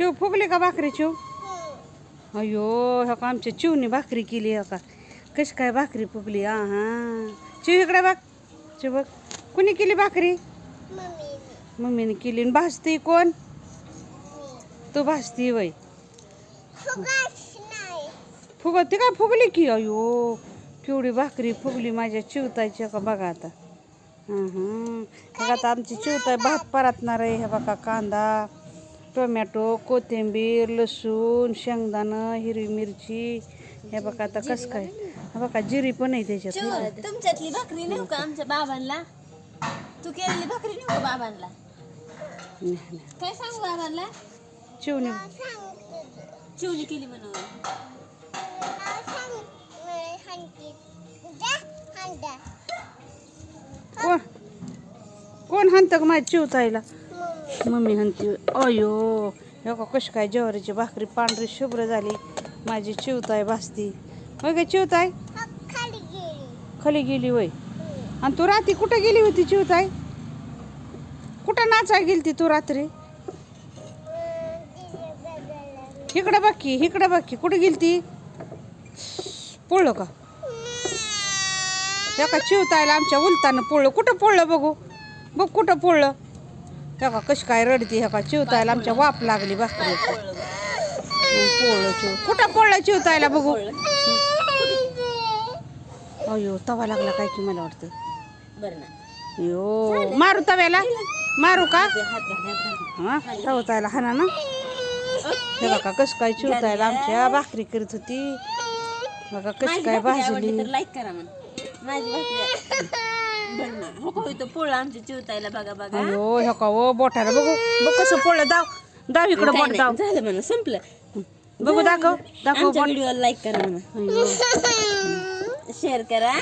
चिव फुगली का भाकरी चिव? अयो हो का आमच्या चिवनी भाकरी केली हो का? कशी काय भाकरी फुगली? हा हा. चिव इकडे बघ. चिव बघ. कुणी केली भाकरी? मम्मीने केली. भाजती कोण? तू भाजती वय. फुगवते ती काय फुगली की? अयो केवढी भाकरी फुगली माझ्या चिवतायची का बघा आता. हां हां. बघा आता आमची चिवताय भात परतणार आहे. हे बघा कांदा. टोमॅटो कोथिंबीर लसूण शेंगदाणं हिरवी मिरची. हे बघा आता कसं काय. हे बघा जिरी पण आहे त्याच्यात. तुमच्यातली भाकरी नेऊ का आमच्या बाबांना तू केलेली भाकरी नेऊ का बाबांना नाही, नाही. काय सांगू बाबांना चिवणी. चिवली केली म्हणून. कोण? कोण हाणतं का माझ्या चिवताईला? मम्मी म्हणते अयो हे का कशी काय ज्वारीची भाकरी पांढरी शुभ्र झाली. माझी चिवताय भासती. होय काय चिवताय? खाली गेली वय आणि तू रात्री कुठं गेली होती चिवताय? कुठं नाचाय गेली ती तू रात्री? इकडं बघ की इकडं बघ की कुठं गेली ती पोळलं का एका चिवतायला आमच्या उलतानं पोळलं कुठं पोळलं बघू? बघ कुठं पोळलं त्या का कशी काय रडती ह्या का चिवतायला आमच्या वाप लागली पोळलं चिव कुठं पळलं चिवतायला बघू? अयो तवा लागला काय की मला वाटतं? बरं यो मारू तव्याला? मारू का. हा तवतायला हाना ना? हे बघा कसं काय चिवतायला आमच्या भाकरी करीत होती. बघा कशी काय भाजली. लाईक करा माझी भाकरी बरं ना. हो का पोळा आमच्या चिवतायला बघा बघा. अयो ह्या का ओ बोटाला बघू. बघ कसं दाव दाव इकडं काय बोट नाही, दाव. झालं म्हणा संपलं. बघू दाखव दाखव आमच्या बोट. व्हिडिओला लाईक करा म्हणा. शेअर करा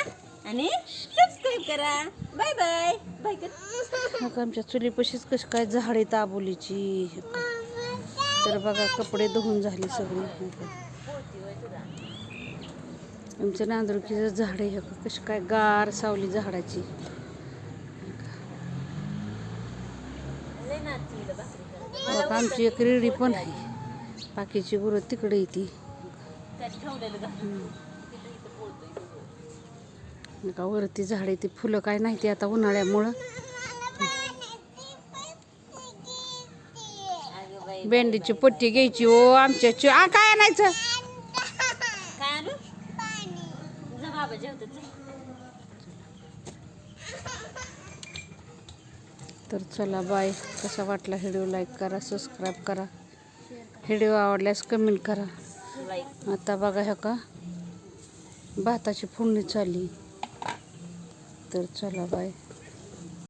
आणि सबस्क्राईब करा. बाय बाय बाय कर मग आमच्या चुलीपाशीच कशी काय झाडे ताबोलीची हे का. तर बघा कपडे धुवून झाले सगळे. आमच्या नांदुरकीचं झाड आहे हे कशी काय गार सावली झाडाची. आमची एक रेडी पण आहे. बाकीची गुरं तिकडे येते. का वरती झाडे ते फुलं काय नाही ते आता उन्हाळ्यामुळं. भेंडीची पट्टी घ्यायची ओ आमच्या आ काय आणायचं काय आणू जा बाबा जेवतात जा. तर चला बाय. कसा वाटला व्हिडिओ लाईक करा सबस्क्राईब करा. व्हिडिओ आवडल्यास कमेंट करा. आता बघा ह्या का भाताची फोडणी चालली. तर चला बाय.